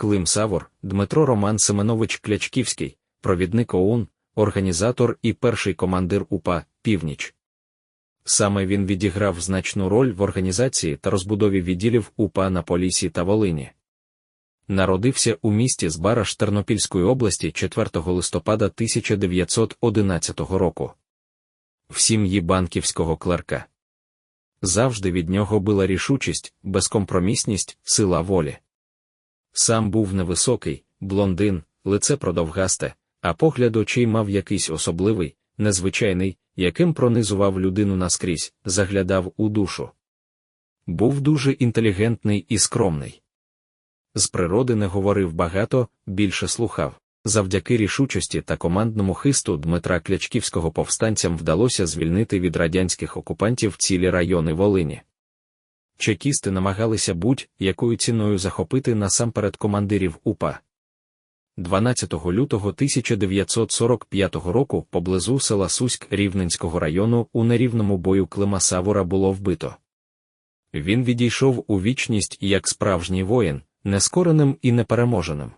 Клим Савор, Дмитро Роман Семенович Клячківський, провідник ОУН, організатор і перший командир УПА Північ. Саме він відіграв значну роль в організації та розбудові відділів УПА на Полісі та Волині. Народився у місті Збараж Тернопільської області 4 листопада 1911 року. В сім'ї банківського клерка. Завжди від нього була рішучість, безкомпромісність, сила волі. Сам був невисокий, блондин, лице продовгасте, а погляд очей мав якийсь особливий, незвичайний, яким пронизував людину наскрізь, заглядав у душу. Був дуже інтелігентний і скромний. З природи не говорив багато, більше слухав. Завдяки рішучості та командному хисту Дмитра Клячківського повстанцям вдалося звільнити від радянських окупантів цілі райони Волині. Чекісти намагалися будь-якою ціною захопити насамперед командирів УПА. 12 лютого 1945 року поблизу села Суськ Рівненського району у нерівному бою Клима Савора було вбито. Він відійшов у вічність як справжній воїн, нескореним і непереможеним.